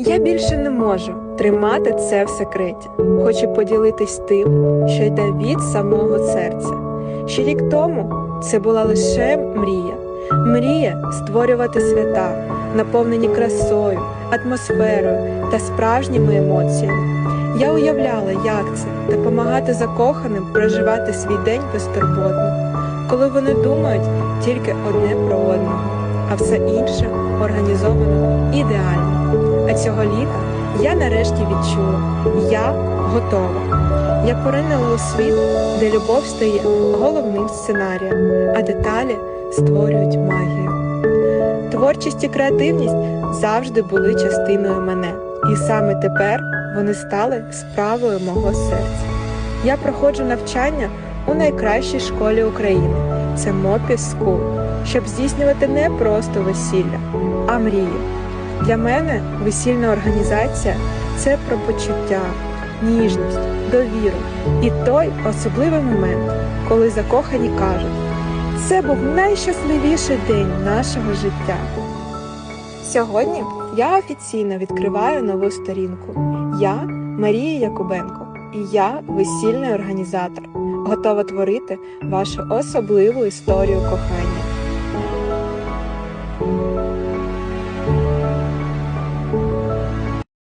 Я більше не можу тримати це в секреті. Хочу поділитись тим, що йде від самого серця. Ще рік тому це була лише мрія. Мрія створювати свята, наповнені красою, атмосферою та справжніми емоціями. Я уявляла, як це допомагати закоханим проживати свій день безтурботно, коли вони думають тільки одне про одного, а все інше організовано цього літа я нарешті відчула, я готова. Я поринула у світ, де любов стає головним сценарієм, а деталі створюють магію. Творчість і креативність завжди були частиною мене, і саме тепер вони стали справою мого серця. Я проходжу навчання у найкращій школі України це Мопіс School, щоб здійснювати не просто весілля, а мрію. Для мене весільна організація це про почуття, ніжність, довіру і той особливий момент, коли закохані кажуть, це був найщасливіший день нашого життя. Сьогодні я офіційно відкриваю нову сторінку. Я Марія Якубенко, і я весільний організатор, готова творити вашу особливу історію кохання.